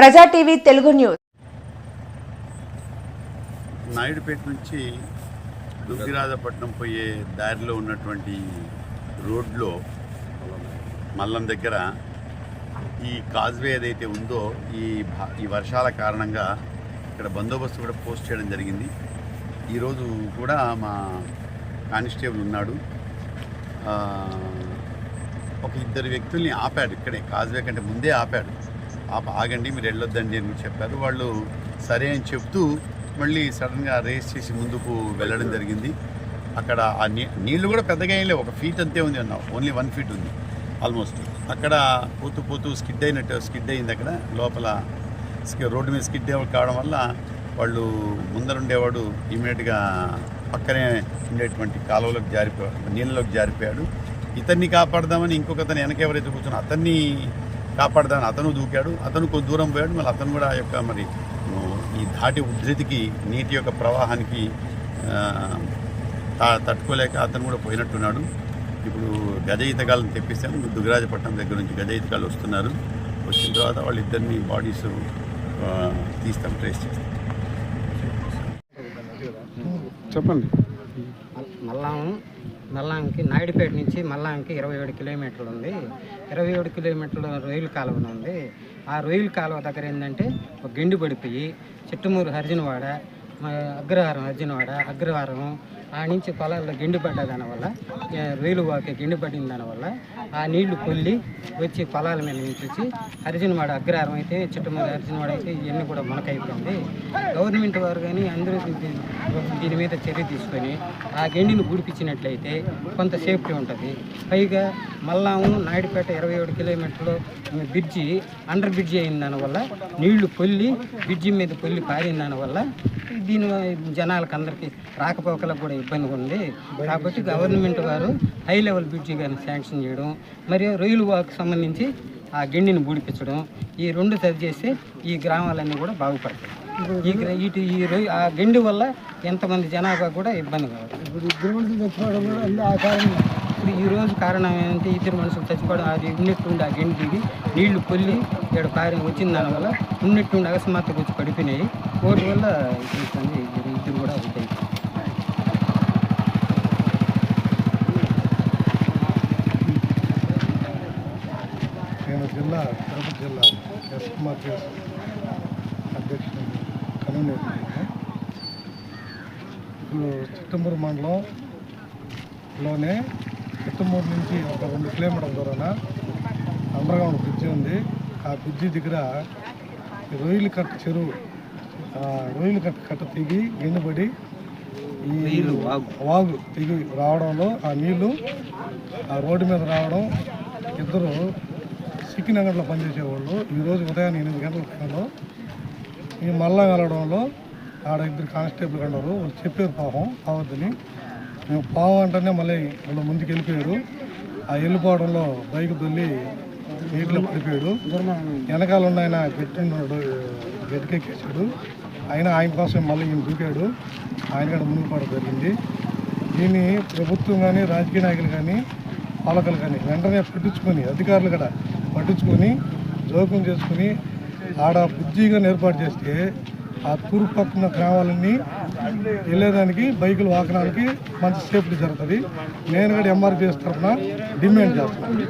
ప్రజా TV Telugu news. Naidupeta నుంచి దుగ్గిరాజపట్నం పోయే దారిలో ఉన్నటువంటి రోడ్లో మల్లం దగ్గర ఈ కాజ్వే ఏదైతే ఉందో ఈ భా- ఈ వర్షాల కారణంగా ఇక్కడ బందోబస్తు కూడా పోస్ట్ చేయడం జరిగింది. ఈరోజు కూడా మా కానిస్టేబుల్ ఉన్నాడు. ఒక ఇద్దరు వ్యక్తుల్ని ఆపాడు. ఇక్కడే కాజ్వే కంటే ముందే ఆపాడు. ఆగండి మీరు వెళ్ళొద్దండి అని చెప్పారు. వాళ్ళు సరే అని చెప్తూ మళ్ళీ సడన్గా రేస్ చేసి ముందుకు వెళ్ళడం జరిగింది. అక్కడ ఆ నీ నీళ్ళు కూడా పెద్దగా ఏం లేవు. ఒక ఫీట్ అంతే ఉంది అన్న ఓన్లీ వన్ ఫీట్ ఉంది ఆల్మోస్ట్. అక్కడ పోతూ పోతూ స్కిడ్ అయినట్టు స్కిడ్ అయింది అక్కడ. లోపల రోడ్డు మీద స్కిడ్ కావడం వల్ల వాళ్ళు ముందరుండేవాడు ఇమీడియట్గా పక్కనే ఉండేటువంటి కాలువలోకి జారిపోయాడు నీళ్ళలోకి జారిపోయాడు. ఇతన్ని కాపాడదామని ఇంకొకతను వెనక ఎవరైతే కూర్చున్నా అతన్ని కాపాడదామని అతను దూకాడు. అతను కొంత దూరం పోయాడు. మళ్ళీ అతను కూడా ఆ యొక్క మరి ఈ ధాటి ఉధృతికి నీటి యొక్క ప్రవాహానికి తట్టుకోలేక అతను కూడా పోయినట్టున్నాడు. ఇప్పుడు గజ ఈతగాళ్ళని తెప్పిస్తాను. దుగ్గరాజపట్నం దగ్గర నుంచి గజ ఈతగాళ్ళు వస్తున్నారు. వచ్చిన తర్వాత వాళ్ళిద్దరిని బాడీస్ తీస్తాం ట్రేస్ చేస్తాం. చెప్పండి. మల్లాం మల్లాంకి నాయుడుపేట నుంచి మల్లాంకి ఇరవై ఏడు కిలోమీటర్లు ఉంది ఇరవై ఏడు కిలోమీటర్ల రొయ్యల కాలువ ఉంది. ఆ రొయ్యల కాలువ దగ్గర ఏంటంటే ఒక గెండి పడిపోయి చిట్టుమూరు హరిజనవాడ అగ్రహారం అర్జునవాడ అగ్రహారం ఆ నుంచి పొలాల్లో గిండి పడ్డ దానివల్ల రొయ్యలు వాకే గెండి పడిన దానివల్ల ఆ నీళ్ళు కొల్లి వచ్చి పొలాల మీద నుంచి వచ్చి అగ్రహారం అయితే చిట్టుమూరు అర్జునవాడ అయితే ఇవన్నీ కూడా మునకైపోయింది. గవర్నమెంట్ వారు కానీ అందరూ దీని మీద చర్య తీసుకొని ఆ గెండిని గుడిపించినట్లయితే కొంత సేఫ్టీ ఉంటుంది. పైగా మల్లాము నాయుడుపేట ఇరవై ఏడు కిలోమీటర్లు బ్రిడ్జి అండర్ బ్రిడ్జి అయిన దానివల్ల నీళ్ళు పొల్లి బ్రిడ్జి మీద పొల్లి పారిన దానివల్ల దీని జనాలకు అందరికీ రాకపోకలకు కూడా ఇబ్బందిగా ఉంది. కాబట్టి గవర్నమెంట్ వారు హై లెవెల్ బ్రిడ్జి కానీ శాంక్షన్ చేయడం మరియు రొయ్యలు వాకు సంబంధించి ఆ గెండిని బూడిపించడం ఈ రెండు సరి చేస్తే ఈ గ్రామాలన్నీ కూడా బాగుపడతాయి. ఈ ఇటు ఈ రొయ్య ఆ గెండి వల్ల ఎంతమంది జనాభా కూడా ఇబ్బంది కావాలి ఇప్పుడు ఈరోజు కారణం ఈ రోజు కారణం ఏంటంటే ఇద్దరు మనుషులు చచ్చిపోవడం అది ఉన్నట్టుండి ఆ గెండి దిగి నీళ్ళు పొల్లి ఇక్కడ పారి వచ్చిన దానివల్ల ఉన్నట్టుండి అకస్మాత్తుగా వచ్చి పడిపోయినాయి. వాటి వల్ల ఇద్దరు కూడా అవుతాయి. నేను జిల్లా తిరుపతి జిల్లా ఎస్ కుమార్ అధ్యక్షుడు కన్వీనర్ ఇప్పుడు చిట్టమూరు మండలంలోనే చిట్టమూరు నుంచి ఒక రెండు కిలోమీటర్ల దూరాన అండర్గ్రౌండ్ బ్రిడ్జి ఉంది. ఆ బ్రిడ్జి దగ్గర రొయ్యలు కట్ట చెరువు రొయ్యలు కట్ట కట్ట తెగి ఎండుబడి ఈ వాగు. తెగి రావడంలో ఆ నీళ్ళు ఆ రోడ్డు మీద రావడం ఇద్దరు సిక్కినగర్లో పనిచేసేవాళ్ళు. ఈరోజు ఉదయం ఎనిమిది గంటల టైంలో ఈ మల్లా వెళ్ళడంలో ఆడ ఇద్దరు కానిస్టేబుల్ కన్నారు వాళ్ళు చెప్పారు పాపం పావద్దని మేము పావు అంటేనే మళ్ళీ వాళ్ళు ముందుకు వెళ్ళిపోయారు ఆ వెళ్ళిపోవడంలో బైక్ దొల్లి నీటిలో పడిపోయాడు. వెనకాల ఉన్న ఆయన గెట్టున్నాడు గెట్టుకెక్కేసాడు ఆయన ఆయన కోసం మళ్ళీ ఈయన దూకాడు. ఆయన కూడా మునిగిపోవడం జరిగింది. దీన్ని ప్రభుత్వం కానీ రాజకీయ నాయకులు కానీ పాలకులు కానీ వెంటనే పట్టించుకొని అధికారులు కూడా పట్టించుకొని జోక్యం చేసుకుని ఆడ బుద్ధిగా ఏర్పాటు చేస్తే ఆ తూర్పు పక్కన గ్రామాలన్నీ వెళ్ళేదానికి బైకులు వాకడానికి మంచి సేఫ్టీ జరుగుతుంది. నేను కూడా ఎంఆర్పిఎస్ తరఫున డిమాండ్ చేస్తున్నాను.